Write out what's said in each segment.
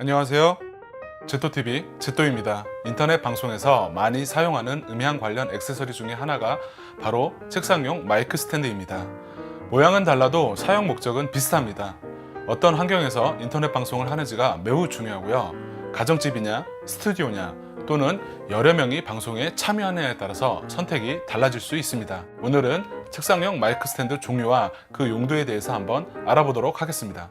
안녕하세요. 제토TV 제토입니다. 인터넷 방송에서 많이 사용하는 음향 관련 액세서리 중에 하나가 바로 책상용 마이크 스탠드입니다. 모양은 달라도 사용 목적은 비슷합니다. 어떤 환경에서 인터넷 방송을 하는지가 매우 중요하고요. 가정집이냐, 스튜디오냐, 또는 여러 명이 방송에 참여하느냐에 따라서 선택이 달라질 수 있습니다. 오늘은 책상용 마이크 스탠드 종류와 그 용도에 대해서 한번 알아보도록 하겠습니다.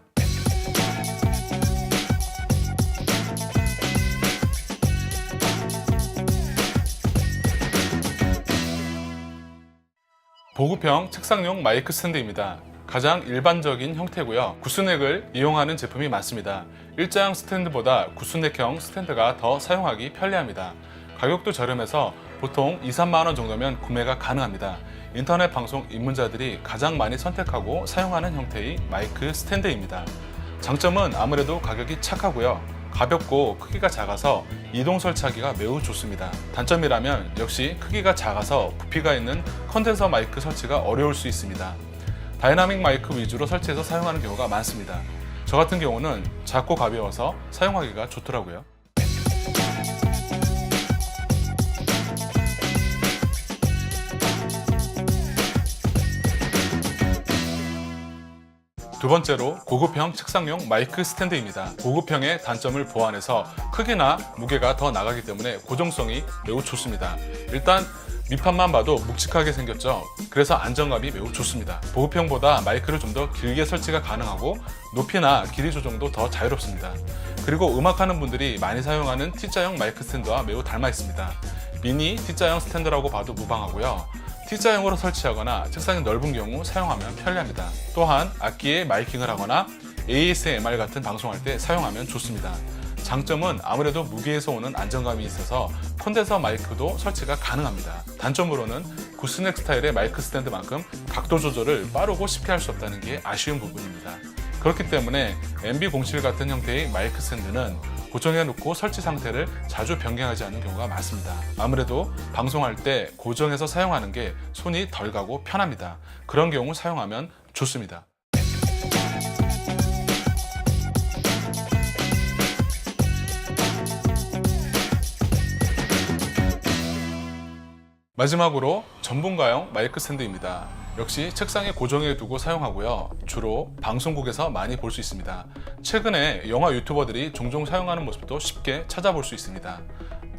보급형 책상용 마이크 스탠드입니다. 가장 일반적인 형태고요. 구스넥을 이용하는 제품이 많습니다. 일자형 스탠드보다 구스넥형 스탠드가 더 사용하기 편리합니다. 가격도 저렴해서 보통 2, 3만 원 정도면 구매가 가능합니다. 인터넷 방송 입문자들이 가장 많이 선택하고 사용하는 형태의 마이크 스탠드입니다. 장점은 아무래도 가격이 착하고요. 가볍고 크기가 작아서 이동 설치하기가 매우 좋습니다. 단점이라면 역시 크기가 작아서 부피가 있는 컨덴서 마이크 설치가 어려울 수 있습니다. 다이나믹 마이크 위주로 설치해서 사용하는 경우가 많습니다. 저 같은 경우는 작고 가벼워서 사용하기가 좋더라고요. 번째로 고급형 책상용 마이크 스탠드입니다. 고급형의 단점을 보완해서 크기나 무게가 더 나가기 때문에 고정성이 매우 좋습니다. 일단 밑판만 봐도 묵직하게 생겼죠. 그래서 안정감이 매우 좋습니다. 보급형보다 마이크를 좀 더 길게 설치가 가능하고 높이나 길이 조정도 더 자유롭습니다. 그리고 음악하는 분들이 많이 사용하는 T자형 마이크 스탠드와 매우 닮아 있습니다. 미니 T자형 스탠드라고 봐도 무방하고요. T자형으로 설치하거나 책상이 넓은 경우 사용하면 편리합니다. 또한 악기에 마이킹을 하거나 ASMR 같은 방송할 때 사용하면 좋습니다. 장점은 아무래도 무게에서 오는 안정감이 있어서 콘덴서 마이크도 설치가 가능합니다. 단점으로는 구스넥 스타일의 마이크 스탠드만큼 각도 조절을 빠르고 쉽게 할 수 없다는 게 아쉬운 부분입니다. 그렇기 때문에 MB07 같은 형태의 마이크 스탠드는 고정해 놓고 설치 상태를 자주 변경하지 않는 경우가 많습니다. 아무래도 방송할 때 고정해서 사용하는 게 손이 덜 가고 편합니다. 그런 경우 사용하면 좋습니다. 마지막으로 전문가용 마이크 스탠드입니다. 역시 책상에 고정해 두고 사용하고요. 주로 방송국에서 많이 볼 수 있습니다. 최근에 영화 유튜버들이 종종 사용하는 모습도 쉽게 찾아볼 수 있습니다.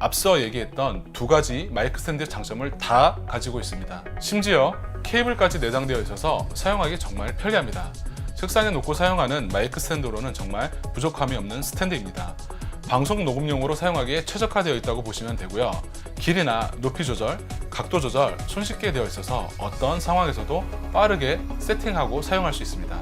앞서 얘기했던 두 가지 마이크 스탠드의 장점을 다 가지고 있습니다. 심지어 케이블까지 내장되어 있어서 사용하기 정말 편리합니다. 책상에 놓고 사용하는 마이크 스탠드로는 정말 부족함이 없는 스탠드입니다. 방송 녹음용으로 사용하기에 최적화되어 있다고 보시면 되고요. 길이나 높이 조절, 각도 조절 손쉽게 되어 있어서 어떤 상황에서도 빠르게 세팅하고 사용할 수 있습니다.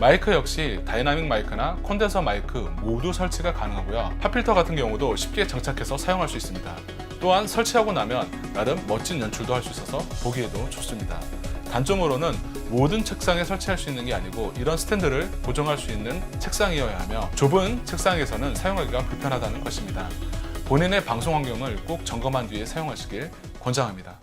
마이크 역시 다이나믹 마이크나 콘덴서 마이크 모두 설치가 가능하고요. 팝필터 같은 경우도 쉽게 장착해서 사용할 수 있습니다. 또한 설치하고 나면 나름 멋진 연출도 할 수 있어서 보기에도 좋습니다. 단점으로는 모든 책상에 설치할 수 있는 게 아니고 이런 스탠드를 고정할 수 있는 책상이어야 하며 좁은 책상에서는 사용하기가 불편하다는 것입니다. 본인의 방송 환경을 꼭 점검한 뒤에 사용하시길 권장합니다.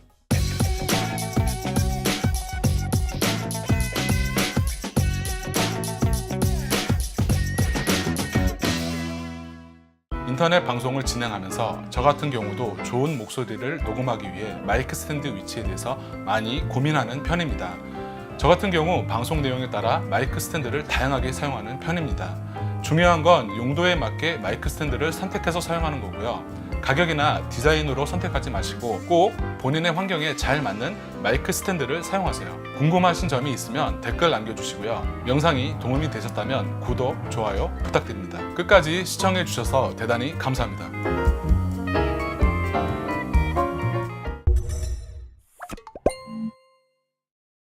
인터넷 방송을 진행하면서 저 같은 경우도 좋은 목소리를 녹음하기 위해 마이크 스탠드 위치에 대해서 많이 고민하는 편입니다. 저 같은 경우 방송 내용에 따라 마이크 스탠드를 다양하게 사용하는 편입니다. 중요한 건 용도에 맞게 마이크 스탠드를 선택해서 사용하는 거고요. 가격이나 디자인으로 선택하지 마시고 꼭 본인의 환경에 잘 맞는 마이크 스탠드를 사용하세요. 궁금하신 점이 있으면 댓글 남겨주시고요. 영상이 도움이 되셨다면 구독, 좋아요 부탁드립니다. 끝까지 시청해주셔서 대단히 감사합니다.